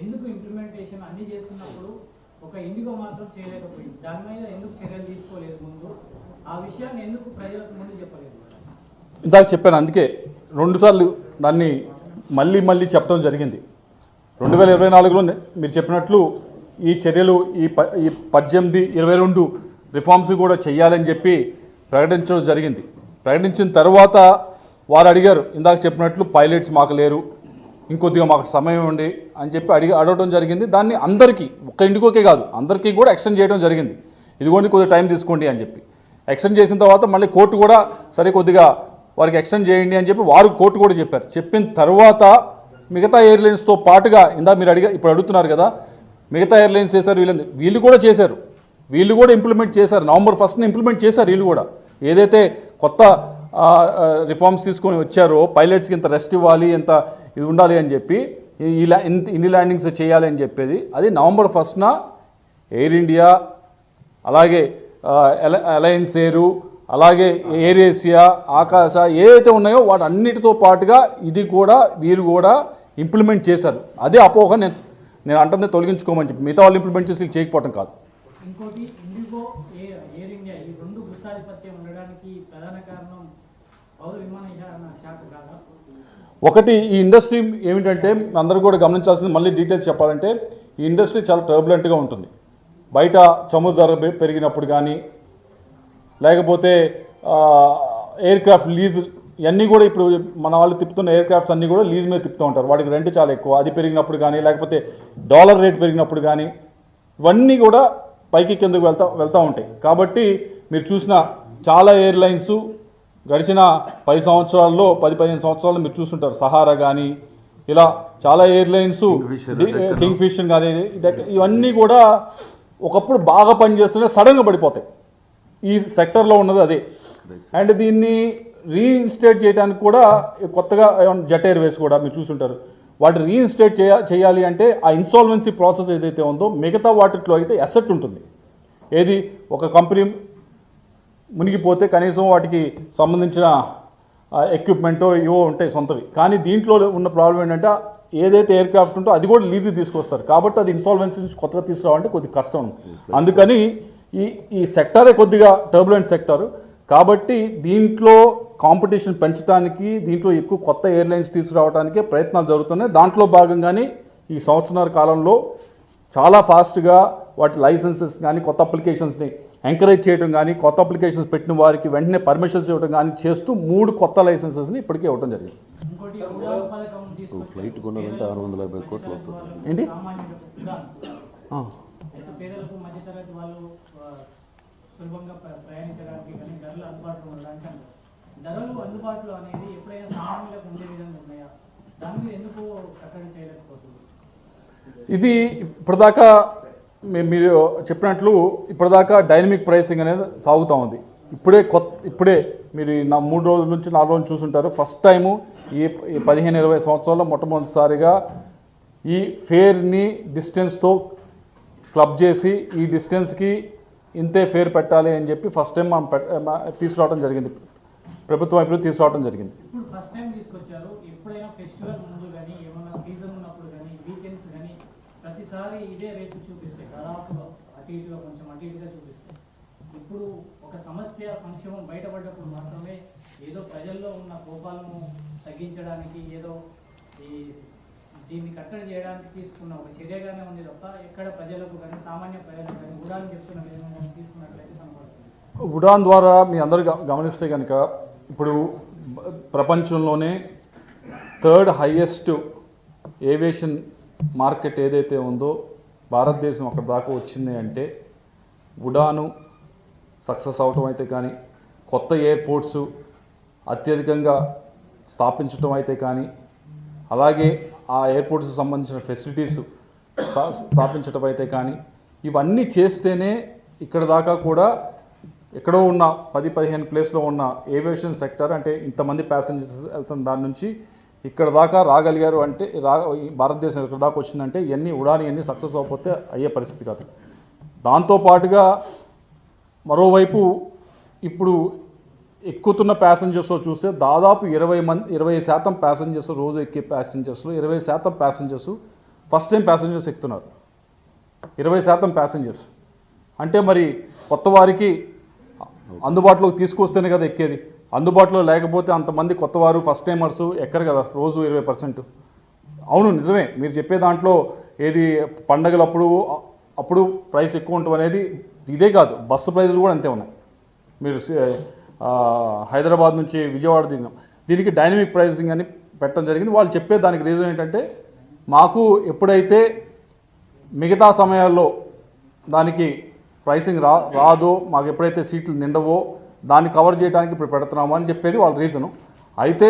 ఎందుకు ఇంప్లిమెంటేషన్ అన్ని చేస్తున్నప్పుడు ఒక ఇండిగో మాత్రం చేయలేకపోయింది. దాని మీద ఎందుకు చర్యలు తీసుకోలేదు ముందు? ఆ విషయాన్ని ఎందుకు ప్రజలకు ముందు చెప్పలేదు? ఇందాక చెప్పాను అందుకే రెండుసార్లు దాన్ని మళ్ళీ మళ్ళీ చెప్పడం జరిగింది. రెండు వేల ఇరవై నాలుగులో మీరు చెప్పినట్లు ఈ చర్యలు ఈ ప ఈ పద్దెనిమిది ఇరవై రెండు రిఫార్మ్స్ కూడా చేయాలని చెప్పి ప్రకటించడం జరిగింది. ప్రకటించిన తర్వాత వారు అడిగారు ఇందాక చెప్పినట్లు పైలట్స్ మాకు లేరు ఇంకొద్దిగా మాకు సమయం ఉండి అని చెప్పి అడిగి అడగడం జరిగింది. దాన్ని అందరికీ ఒక్క ఇంటికొకే కాదు అందరికీ కూడా ఎక్స్టెండ్ చేయడం జరిగింది. ఇదిగోండి కొద్దిగా టైం తీసుకోండి అని చెప్పి. ఎక్స్టెండ్ చేసిన తర్వాత మళ్ళీ కోర్టు కూడా సరే కొద్దిగా వారికి ఎక్స్టెండ్ చేయండి అని చెప్పి వారు కోర్టు కూడా చెప్పారు. చెప్పిన తర్వాత మిగతా ఎయిర్లైన్స్తో పాటుగా ఇందా మీరు అడిగా ఇప్పుడు అడుగుతున్నారు కదా మిగతా ఎయిర్లైన్స్ చేశారు వీళ్ళు వీళ్ళు కూడా చేశారు. వీళ్ళు కూడా ఇంప్లిమెంట్ చేశారు. నవంబర్ ఫస్ట్ని ఇంప్లిమెంట్ చేశారు వీళ్ళు కూడా. ఏదైతే కొత్త రిఫార్మ్స్ తీసుకొని వచ్చారో పైలట్స్కి ఇంత రెస్ట్ ఇవ్వాలి ఇంత ఇది ఉండాలి అని చెప్పి ఈ- ఇలా ఇన్ని ల్యాండింగ్స్ చేయాలి అని చెప్పేది. అది నవంబర్ ఫస్ట్న ఎయిర్ ఇండియా అలాగే అలయన్స్ ఎయిరు అలాగే ఎయిర్ ఏషియా ఆకాశ ఏదైతే ఉన్నాయో వాటి అన్నిటితో పాటుగా ఇది కూడా వీరు కూడా ఇంప్లిమెంట్ చేశారు. అదే అపోహ నేను నేను అంటే తొలగించుకోమని చెప్పి. మిగతా వాళ్ళు ఇంప్లిమెంట్ చేసి చేయకపోవటం కాదు. ఇంకోటి ఇండిగో ఎయిర్ ఇండియా ఈ రెండు ఉండడానికి ప్రధాన కారణం పౌర ఒకటి ఈ ఇండస్ట్రీ ఏమిటంటే అందరూ కూడా గమనించాల్సింది మళ్ళీ డీటెయిల్స్ చెప్పాలంటే ఈ ఇండస్ట్రీ చాలా టర్బులెంట్గా ఉంటుంది. బయట చమురు ధర పెరిగినప్పుడు కానీ లేకపోతే ఎయిర్ క్రాఫ్ట్ లీజ్ ఇవన్నీ కూడా ఇప్పుడు మన వాళ్ళు తిప్పుతున్న ఎయిర్ క్రాఫ్ట్స్ అన్నీ కూడా లీజ్ మీద తిప్పుతూ ఉంటారు. వాటికి రెంట్ చాలా ఎక్కువ. అది పెరిగినప్పుడు కానీ లేకపోతే డాలర్ రేట్ పెరిగినప్పుడు కానీ ఇవన్నీ కూడా పైకి కిందకు వెళ్తా వెళ్తూ ఉంటాయి. కాబట్టి మీరు చూసిన చాలా ఎయిర్లైన్స్ గడిచిన పది సంవత్సరాల్లో పది పదిహేను సంవత్సరాల్లో మీరు చూస్తుంటారు. సహారా కానీ ఇలా చాలా ఎయిర్లైన్స్ కింగ్ ఫిష్ కానీ ఇవన్నీ కూడా ఒకప్పుడు బాగా పనిచేస్తుంటే సడన్గా పడిపోతాయి. ఈ సెక్టర్లో ఉన్నది అదే. అండ్ దీన్ని రీఇన్స్టేట్ చేయడానికి కూడా కొత్తగా జెట్ ఎయిర్వేస్ కూడా మీరు చూసుంటారు వాటి రీఇన్స్టేట్ చేయ చేయాలి అంటే ఆ ఇన్సాల్వెన్సీ ప్రాసెస్ ఏదైతే ఉందో మిగతా వాటిలో అయితే అసెట్ ఉంటుంది. ఏది? ఒక కంపెనీ మునిగిపోతే కనీసం వాటికి సంబంధించిన ఎక్విప్మెంటో ఇవో ఉంటాయి సొంతవి. కానీ దీంట్లో ఉన్న ప్రాబ్లం ఏంటంటే ఏదైతే ఎయిర్ క్రాఫ్ట్ ఉంటో అది కూడా లీజు తీసుకొస్తారు. కాబట్టి అది ఇన్సాల్వెన్సీ నుంచి కొత్తగా తీసుకురావాలంటే కొద్దిగా కష్టం. అందుకని ఈ ఈ సెక్టరే కొద్దిగా టర్బులెంట్ సెక్టర్ కాబట్టి దీంట్లో కాంపిటీషన్ పెంచడానికి దీంట్లో ఎక్కువ కొత్త ఎయిర్లైన్స్ తీసుకురావడానికే ప్రయత్నాలు జరుగుతున్నాయి. దాంట్లో భాగంగానే ఈ సంవత్సరాల కాలంలో చాలా ఫాస్ట్గా వాటి లైసెన్సెస్ కానీ కొత్త అప్లికేషన్స్ని ఎంకరేజ్ చేయడం కానీ కొత్త అప్లికేషన్స్ పెట్టిన వారికి వెంటనే పర్మిషన్స్ ఇవ్వడం కానీ చేస్తూ మూడు కొత్త లైసెన్సెస్ని ఇప్పటికే ఇవ్వడం జరిగింది. ఫ్లైట్ కొనాలంటే ఆరు వందల యాభై కోట్లు అవుతుంది ఏంటి? ఇది ఇప్పటిదాకా మీరు చెప్పినట్లు ఇప్పటిదాకా డైనమిక్ ప్రైసింగ్ అనేది సాగుతూ ఉంది. ఇప్పుడే కొత్త ఇప్పుడే మీరు నా మూడు రోజుల నుంచి నాలుగు రోజులు చూసుంటారు. ఫస్ట్ టైము ఈ పదిహేను ఇరవై సంవత్సరాల్లో మొట్టమొదటిసారిగా ఈ ఫేర్ని డిస్టెన్స్తో క్లబ్ చేసి ఈ డిస్టెన్స్కి ఇంతే ఫేర్ పెట్టాలి అని చెప్పి ఫస్ట్ టైం మనం పెట్- తీసుకురావడం జరిగింది. ప్రభుత్వం ఇప్పుడు తీసుకురావడం జరిగింది. ప్రతిసారి ఇదే రేటు చూపిస్తాయి. దాదాపుగా అటు ఇటుగా కొంచెం అటు ఇటుగా చూపిస్తాయి. ఇప్పుడు ఒక సమస్య సంక్షేమం బయటపడ్డప్పుడు మాత్రమే ఏదో ప్రజల్లో ఉన్న కోపాలను తగ్గించడానికి ఏదో ఈ దీన్ని కట్టడి చేయడానికి తీసుకున్న ఒక చర్యగానే ఉంది తప్ప ఎక్కడ ప్రజలకు కానీ సామాన్య ప్రజలకు కానీ ఉడాన్ చేస్తున్న విధంగా తీసుకున్నట్లయితే కనబడుతుంది ఉడాన్ ద్వారా మీ అందరు గమనిస్తే కనుక ఇప్పుడు ప్రపంచంలోనే థర్డ్ హైయెస్ట్ ఏవియేషన్ మార్కెట్ ఏదైతే ఉందో భారతదేశం అక్కడ దాకా వచ్చింది అంటే ఉడాను సక్సెస్ అవటం అయితే కానీ కొత్త ఎయిర్పోర్ట్స్ అత్యధికంగా స్థాపించడం అయితే కానీ అలాగే ఆ ఎయిర్పోర్ట్స్కి సంబంధించిన ఫెసిలిటీస్ స్థాపించటం స్థాపించడం అయితే కానీ ఇవన్నీ చేస్తేనే ఇక్కడ దాకా కూడా ఎక్కడో ఉన్న పది పదిహేను ప్లేస్లో ఉన్న ఏవియేషన్ సెక్టర్ అంటే ఇంతమంది ప్యాసింజర్స్ వెళ్తున్న దాని నుంచి ఇక్కడ దాకా రాగలిగారు అంటే రా ఈ భారతదేశం ఇక్కడ దాకా వచ్చిందంటే ఇవన్నీ ఉడాని అన్నీ సక్సెస్ అవ్వకపోతే అయ్యే పరిస్థితి కాదు. దాంతోపాటుగా మరోవైపు ఇప్పుడు ఎక్కుతున్న ప్యాసింజర్స్లో చూస్తే దాదాపు ఇరవై మంది ఇరవై శాతం ప్యాసింజర్స్ రోజు ఎక్కే ప్యాసింజర్స్లో ఇరవై శాతం ప్యాసింజర్స్ ఫస్ట్ టైం ప్యాసింజర్స్ ఎక్కుతున్నారు. ఇరవై శాతం ప్యాసింజర్స్ అంటే మరి కొత్త వారికి అందుబాటులోకి తీసుకొస్తేనే కదా ఎక్కేది. అందుబాటులో లేకపోతే అంతమంది కొత్త వారు ఫస్ట్ టైమర్స్ ఎక్కరు కదా రోజు ఇరవై పర్సెంట్. అవును నిజమే. మీరు చెప్పే దాంట్లో ఏది పండగలప్పుడు అప్పుడు ప్రైస్ ఎక్కువ ఉండటం అనేది ఇదే కాదు. బస్సు ప్రైజులు కూడా అంతే ఉన్నాయి. మీరు హైదరాబాద్ నుంచి విజయవాడ దిగినాం దీనికి డైనమిక్ ప్రైసింగ్ అని పెట్టడం జరిగింది. వాళ్ళు చెప్పే దానికి రీజన్ ఏంటంటే మాకు ఎప్పుడైతే మిగతా సమయాల్లో దానికి ప్రైసింగ్ రా రాదో మాకు ఎప్పుడైతే సీట్లు నిండవో దాన్ని కవర్ చేయడానికి ఇప్పుడు పెడుతున్నాము అని చెప్పేది వాళ్ళ రీజను అయితే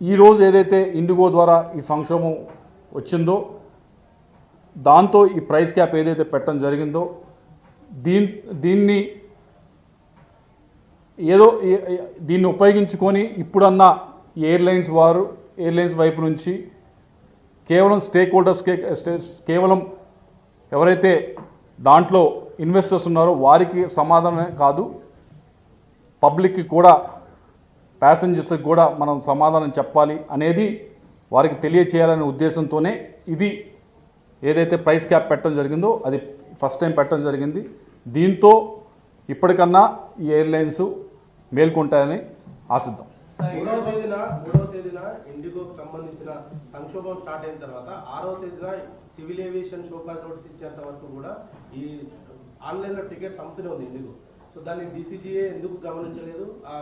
ఈరోజు ఏదైతే ఇండిగో ద్వారా ఈ సంక్షోభం వచ్చిందో దాంతో ఈ ప్రైస్ క్యాప్ ఏదైతే పెట్టడం జరిగిందో దీన్ దీన్ని ఏదో దీన్ని ఉపయోగించుకొని ఇప్పుడన్నా ఈ ఎయిర్లైన్స్ వారు ఎయిర్లైన్స్ వైపు నుంచి కేవలం స్టేక్ హోల్డర్స్ కేవలం ఎవరైతే దాంట్లో ఇన్వెస్టర్స్ ఉన్నారో వారికి సమాధానమే కాదు పబ్లిక్కి కూడా ప్యాసింజర్స్కి కూడా మనం సమాధానం చెప్పాలి అనేది వారికి తెలియచేయాలనే ఉద్దేశంతోనే ఇది ఏదైతే ప్రైస్ క్యాప్ పెట్టడం జరిగిందో అది ఫస్ట్ టైం పెట్టడం జరిగింది. దీంతో ఇప్పటికన్నా ఈ ఎయిర్లైన్స్ మేల్కొంటాయని ఆశిద్దాం. మూడవ తేదీన మూడవ తేదీన ఇండిగోకి సంబంధించిన సంక్షోభం స్టార్ట్ అయిన తర్వాత ఆరవ తేదీన సివిల్ ఏవియేషన్ షోకాజ్ నోటీస్ ఇచ్చేంత వరకు కూడా ఈ ఆన్లైన్లో టికెట్స్ అమ్ముతూనే ఉంది ఇండిగో. సో దాన్ని డీసీజీఏ ఎందుకు గమనించలేదు? ఆ,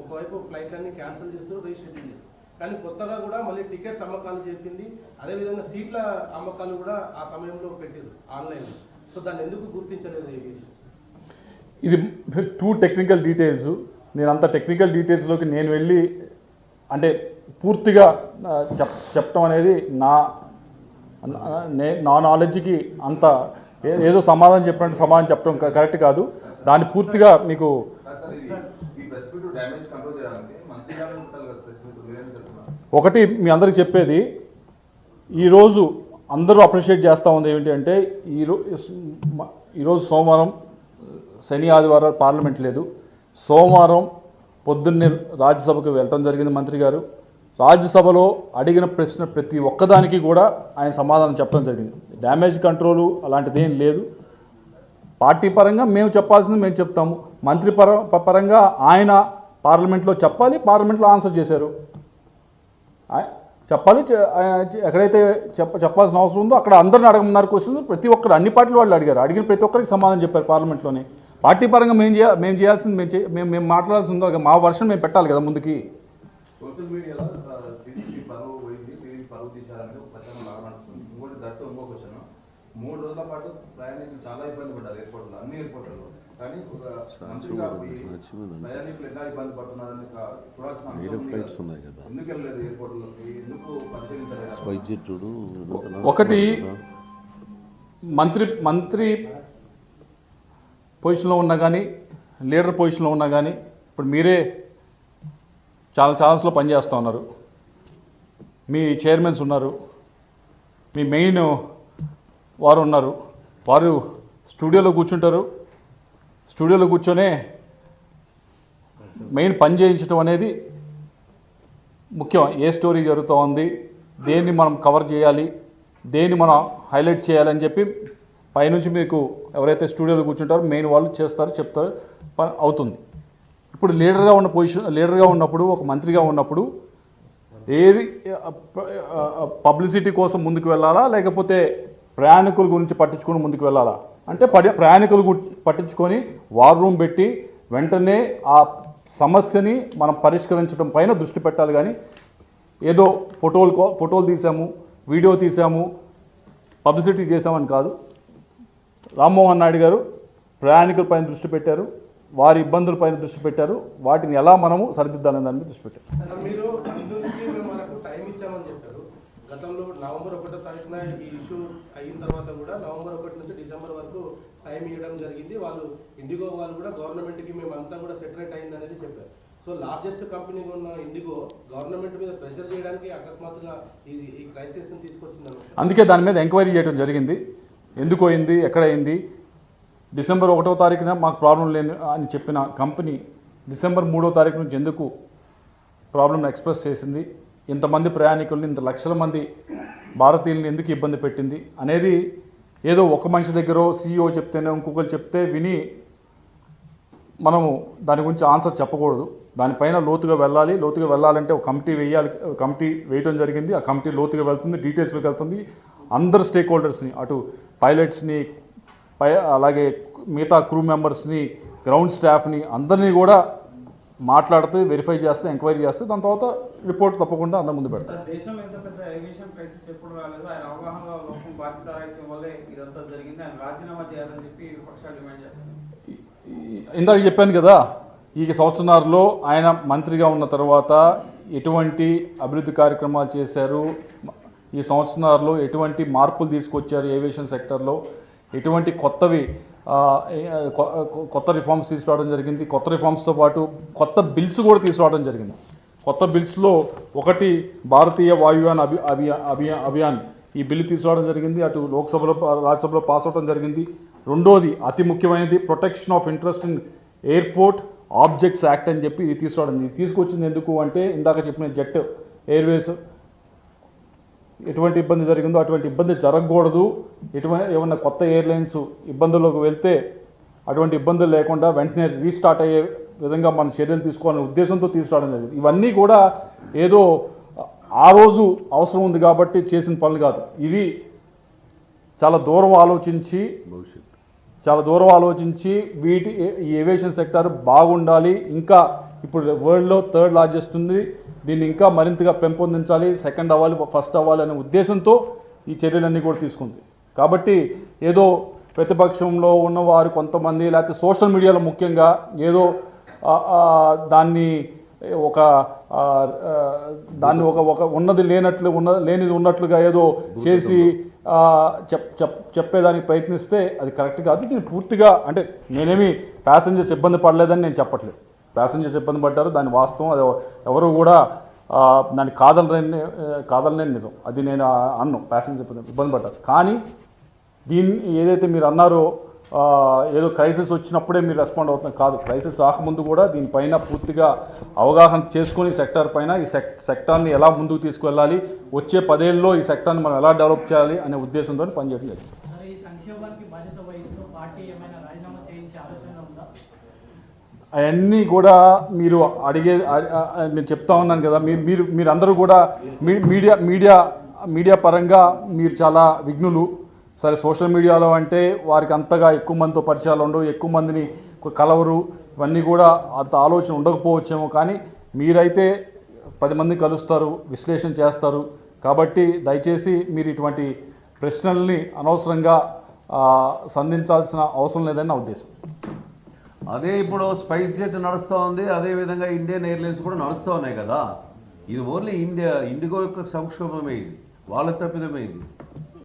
ఒకవైపు ఫ్లైట్లన్నీ క్యాన్సిల్ చేస్తూ రీషెడ్యూల్ చేస్తారు కానీ కొత్తగా కూడా మళ్ళీ టికెట్స్ అమ్మకాలు చెప్పింది అదేవిధంగా సీట్ల అమ్మకాలు కూడా ఆ సమయంలో పెట్టారు ఆన్లైన్ సో దాన్ని ఎందుకు గుర్తించలేదు ఇది టూ టెక్నికల్ డీటెయిల్స్ నేను అంత టెక్నికల్ డీటెయిల్స్లోకి నేను వెళ్ళి అంటే పూర్తిగా చెప్ చెప్పడం అనేది నా నా- నే- నా నాలెడ్జ్కి అంత ఏదో సమాధానం చెప్పినట్టు సమాధానం చెప్పడం కరెక్ట్ కాదు. దాన్ని పూర్తిగా మీకు ఒకటి మీ అందరికి చెప్పేది ఈరోజు అందరూ అప్రిషియేట్ చేస్తూ ఉంది ఏమిటి అంటే ఈరో ఈరోజు సోమవారం శని ఆదివారం పార్లమెంట్ లేదు. సోమవారం పొద్దున్నే రాజ్యసభకు వెళ్ళటం జరిగింది మంత్రి గారు. రాజ్యసభలో అడిగిన ప్రశ్న ప్రతి ఒక్కదానికి కూడా ఆయన సమాధానం చెప్పడం జరిగింది. డ్యామేజ్ కంట్రోలు అలాంటిది ఏం లేదు. పార్టీ పరంగా మేము చెప్పాల్సింది మేము చెప్తాము. మంత్రి పర పరంగా ఆయన పార్లమెంట్లో చెప్పాలి పార్లమెంట్లో ఆన్సర్ చేశారు. చెప్పాలి ఎక్కడైతే చెప్ప చెప్పాల్సిన అవసరం ఉందో అక్కడ అందరిని అడగమన్నారు క్వశ్చన్ ప్రతి ఒక్కరు అన్ని పార్టీలు వాళ్ళు అడిగారు. అడిగిన ప్రతి ఒక్కరికి సమాధానం చెప్పారు పార్లమెంట్లోనే. పార్టీ పరంగా మేము చేయ మేము చేయాల్సింది మేము మేము మేము మా వర్షన్ మేము పెట్టాలి కదా ముందుకి. సోషల్ మీడియాలో టీడీపీ పరువు పోయింది టీడీపీ పరువు తీశారని ఒక ప్రచారం బాగా నడుస్తుంది ఇంకోటి దట్టు ఇంకో క్వశ్చన్ మూడు రోజుల పాటు ప్రయాణికులు చాలా ఇబ్బంది పడ్డారు ఎయిర్పోర్ట్లో అన్ని ఎయిర్పోర్ట్లలో. కానీ ఒక మంత్రి కాబట్టి ప్రయాణికులు ఎలా ఇబ్బంది పడుతున్నారని చూడాల్సిన ఎందుకు వెళ్ళలేదు ఎయిర్పోర్ట్లోకి? ఎందుకు పరిశీలించలేదు? ఒకటి మంత్రి మంత్రి పొజిషన్లో ఉన్నా కానీ లీడర్ పొజిషన్లో ఉన్నా కానీ ఇప్పుడు మీరే చాలా ఛాన్స్లో పనిచేస్తూ ఉన్నారు. మీ చైర్మన్స్ ఉన్నారు. మీ మెయిన్ వారు ఉన్నారు. వారు స్టూడియోలో కూర్చుంటారు. స్టూడియోలో కూర్చొనే మెయిన్ పని చేయించడం అనేది ముఖ్యం. ఏ స్టోరీ జరుగుతూ ఉంది దేన్ని మనం కవర్ చేయాలి దేన్ని మనం హైలైట్ చేయాలని చెప్పి పైనుంచి మీకు ఎవరైతే స్టూడియోలో కూర్చుంటారో మెయిన్ వాళ్ళు చేస్తారు చెప్తారు అవుతుంది. ఇప్పుడు లీడర్గా ఉన్న పొజిషన్ లీడర్గా ఉన్నప్పుడు ఒక మంత్రిగా ఉన్నప్పుడు ఏది పబ్లిసిటీ కోసం ముందుకు వెళ్ళాలా? లేకపోతే ప్రయాణికుల గురించి పట్టించుకొని ముందుకు వెళ్ళాలా? అంటే పడి- ప్రయాణికుల గురించి పట్టించుకొని వార్ రూమ్ పెట్టి వెంటనే ఆ సమస్యని మనం పరిష్కరించడం పైన దృష్టి పెట్టాలి. కానీ ఏదో ఫోటోలు కో- ఫోటోలు తీసాము వీడియో తీసాము పబ్లిసిటీ చేసామని కాదు. రామ్మోహన్ నాయుడు గారు ప్రయాణికులపైన దృష్టి పెట్టారు. వారి ఇబ్బందులపైన దృష్టి పెట్టారు. వాటిని ఎలా మనము సరిదిద్దాలనే దాని మీద దృష్టి పెట్టారు. గతంలో నవంబర్ ఒకటో తారీఖున ఈ ఇష్యూ అయిన తర్వాత కూడా నవంబర్ ఒకటి నుంచి డిసెంబర్ వరకు టైం ఇవ్వడం జరిగింది. వాళ్ళు ఇండిగో వాళ్ళు కూడా గవర్నమెంట్కి మేము అంతా కూడా సెటరేట్ అయింది అనేది చెప్పారు. సో లార్జెస్ట్ ఉన్న ఇండిగో గవర్నమెంట్ మీద ప్రెషర్ చేయడానికి అకస్మాత్తుగా ఈ తీసుకొచ్చింది అందుకే దాని మీద ఎంక్వైరీ చేయడం జరిగింది. ఎందుకు అయింది ఎక్కడ అయింది? డిసెంబర్ ఒకటో తారీఖున మాకు ప్రాబ్లం లేని అని చెప్పిన కంపెనీ డిసెంబర్ మూడో తారీఖు నుంచి ఎందుకు ప్రాబ్లం ఎక్స్ప్రెస్ చేసింది? ఇంతమంది ప్రయాణికుల్ని ఇంత లక్షల మంది భారతీయులను ఎందుకు ఇబ్బంది పెట్టింది? అనేది ఏదో ఒక మనిషి దగ్గర సీఈఓ చెప్తేనే ఇంకొకరు చెప్తే విని మనము దాని గురించి ఆన్సర్ చెప్పకూడదు. దానిపైన లోతుగా వెళ్ళాలి. లోతుగా వెళ్ళాలంటే ఒక కమిటీ వేయాలి. కమిటీ వేయడం జరిగింది. ఆ కమిటీ లోతుగా వెళ్తుంది డీటెయిల్స్లోకి వెళ్తుంది. అందరు స్టేక్ హోల్డర్స్ని అటు పైలట్స్ని పై అలాగే మిగతా క్రూ మెంబర్స్ని గ్రౌండ్ స్టాఫ్ని అందరినీ కూడా మాట్లాడితే వెరిఫై చేస్తే ఎంక్వైరీ చేస్తే దాని తర్వాత రిపోర్ట్ తప్పకుండా అందరి ముందు పెడతారు. ఇందాక చెప్పాను కదా ఈ సంవత్సరాల్లో ఆయన మంత్రిగా ఉన్న తర్వాత ఎటువంటి అభివృద్ధి కార్యక్రమాలు చేశారు? ఈ సంవత్సరాల్లో ఎటువంటి మార్పులు తీసుకొచ్చారు ఏవియేషన్ సెక్టర్లో ఎటువంటి కొత్తవి కొ- కొత్త రిఫార్మ్స్ తీసుకురావడం జరిగింది. కొత్త రిఫార్మ్స్తో పాటు కొత్త బిల్స్ కూడా తీసుకురావడం జరిగింది. కొత్త బిల్స్లో ఒకటి భారతీయ వాయుయాన్ అభి అభి అభియా అభియాన్. ఈ బిల్లు తీసుకురావడం జరిగింది. అటు లోక్సభలో రాజ్యసభలో పాస్ అవడం జరిగింది. రెండోది అతి ముఖ్యమైనది protection of interest in airport objects act అని చెప్పి ఇది తీసుకురావడం ఇది తీసుకొచ్చింది ఎందుకు అంటే ఇందాక చెప్పిన జెట్ ఎయిర్వేస్ ఎటువంటి ఇబ్బంది జరిగిందో అటువంటి ఇబ్బంది జరగకూడదు. ఎటువంటి ఏమన్నా కొత్త ఎయిర్లైన్స్ ఇబ్బందుల్లోకి వెళ్తే అటువంటి ఇబ్బందులు లేకుండా వెంటనే రీస్టార్ట్ అయ్యే విధంగా మన చర్యలు తీసుకోవాలనే ఉద్దేశంతో తీసుకురావడం జరిగింది. ఇవన్నీ కూడా ఏదో ఆ రోజు అవసరం ఉంది కాబట్టి చేసిన పనులు కాదు. ఇది చాలా దూరం ఆలోచించి భవిష్యత్తు. చాలా దూరం ఆలోచించి వీటి ఈ ఏవియేషన్ సెక్టర్ బాగుండాలి. ఇంకా ఇప్పుడు వరల్డ్లో థర్డ్ లార్జెస్ట్ ఉంది. దీన్ని ఇంకా మరింతగా పెంపొందించాలి సెకండ్ అవ్వాలి ఫస్ట్ అవ్వాలి అనే ఉద్దేశంతో ఈ చర్యలన్నీ కూడా తీసుకుంది. కాబట్టి ఏదో ప్రతిపక్షంలో ఉన్నవారు కొంతమంది లేకపోతే సోషల్ మీడియాలో ముఖ్యంగా ఏదో దాన్ని ఒక దాన్ని ఒక ఒక ఉన్నది లేనట్లు ఉన్న లేనిది ఉన్నట్లుగా ఏదో చేసి చెప్ చెప్ చెప్పేదానికి ప్రయత్నిస్తే అది కరెక్ట్ కాదు. దీన్ని పూర్తిగా అంటే నేనేమి ప్యాసింజర్స్ ఇబ్బంది పడలేదని నేను చెప్పట్లేదు. ప్యాసింజర్స్ ఇబ్బంది పడ్డారు. దాని వాస్తవం అది ఎవరు కూడా దాన్ని కాదనలేని కాదనలేని నిజం. అది నేను అన్ను. ప్యాసింజర్ ఇబ్బంది ఇబ్బంది పడ్డారు. కానీ దీన్ని ఏదైతే మీరు అన్నారో ఏదో క్రైసిస్ వచ్చినప్పుడే మీరు రెస్పాండ్ అవుతున్నారు. కాదు క్రైసిస్ రాకముందు కూడా దీనిపైన పూర్తిగా అవగాహన చేసుకొని సెక్టార్ పైన ఈ సెక్ సెక్టార్ని ఎలా ముందుకు తీసుకువెళ్ళాలి వచ్చే పదేళ్ళలో ఈ సెక్టార్ని మనం ఎలా డెవలప్ చేయాలి అనే ఉద్దేశంతో పనిచేయడం జరిగింది మరి ఈ సంక్షేమానికి బాధ్యత వహిస్తూ పార్టీ ఏమైనా రాజీనామా చేయించే ఆలోచన ఉందా అవన్నీ కూడా మీరు అడిగే నేను చెప్తా ఉన్నాను కదా మీరు మీరు మీరందరూ కూడా మీ- మీడియా మీడియా మీడియా పరంగా మీరు చాలా విఘ్నులు. సరే సోషల్ మీడియాలో అంటే వారికి అంతగా ఎక్కువ మందితో పరిచయాలు ఉండవు ఎక్కువ మందిని కలవరు. ఇవన్నీ కూడా అంత ఆలోచన ఉండకపోవచ్చేమో కానీ మీరైతే పది మంది కలుస్తారు విశ్లేషణ చేస్తారు. కాబట్టి దయచేసి మీరు ఇటువంటి ప్రశ్నల్ని అనవసరంగా సంధించాల్సిన అవసరం లేదని నా ఉద్దేశం. అదే ఇప్పుడు స్పైస్ జెట్ నడుస్తూ ఉంది అదే విధంగా ఇండియన్ ఎయిర్లైన్స్ కూడా నడుస్తూ ఉన్నాయి కదా. ఇది ఓన్లీ ఇండియా ఇండిగో యొక్క సంక్షోభమే ఇది వాళ్ళ తప్పిదమే ఇది.